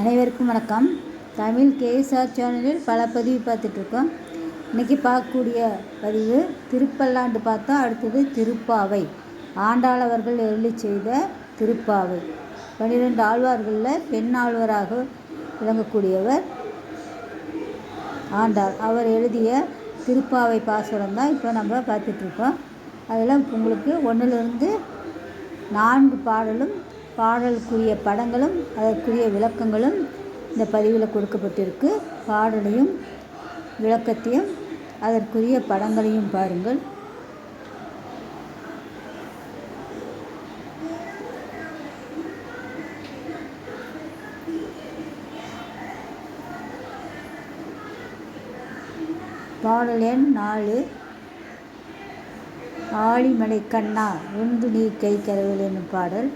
அனைவருக்கும் வணக்கம். தமிழ் கேஎஸ்ஆர் சேனலில் பல பதிவு பார்த்துட்ருக்கோம். இன்றைக்கி பார்க்கக்கூடிய பதிவு திருப்பல்லாண்டு பார்த்தா அடுத்தது திருப்பாவை. ஆண்டாளவர்கள் எழுதி செய்த திருப்பாவை. பன்னிரெண்டு ஆழ்வார்களில் பெண் ஆழ்வாராக விளங்கக்கூடியவர் ஆண்டாள். அவர் எழுதிய திருப்பாவை பாசுரம் தான் இப்போ நம்ம பார்த்துட்ருக்கோம். அதில் உங்களுக்கு ஒன்றிலிருந்து நான்கு பாடலும் பாடலுக்குரிய படங்களும் அதற்குரிய விளக்கங்களும் இந்த பதிவில் கொடுக்கப்பட்டிருக்கு. பாடலையும் விளக்கத்தையும் அதற்குரிய படங்களையும் பாருங்கள். பாடல் எண் நாலு. ஆழிமலை கண்ணா ஒன்று நீ கை கரவில் என்னும் பாடல்.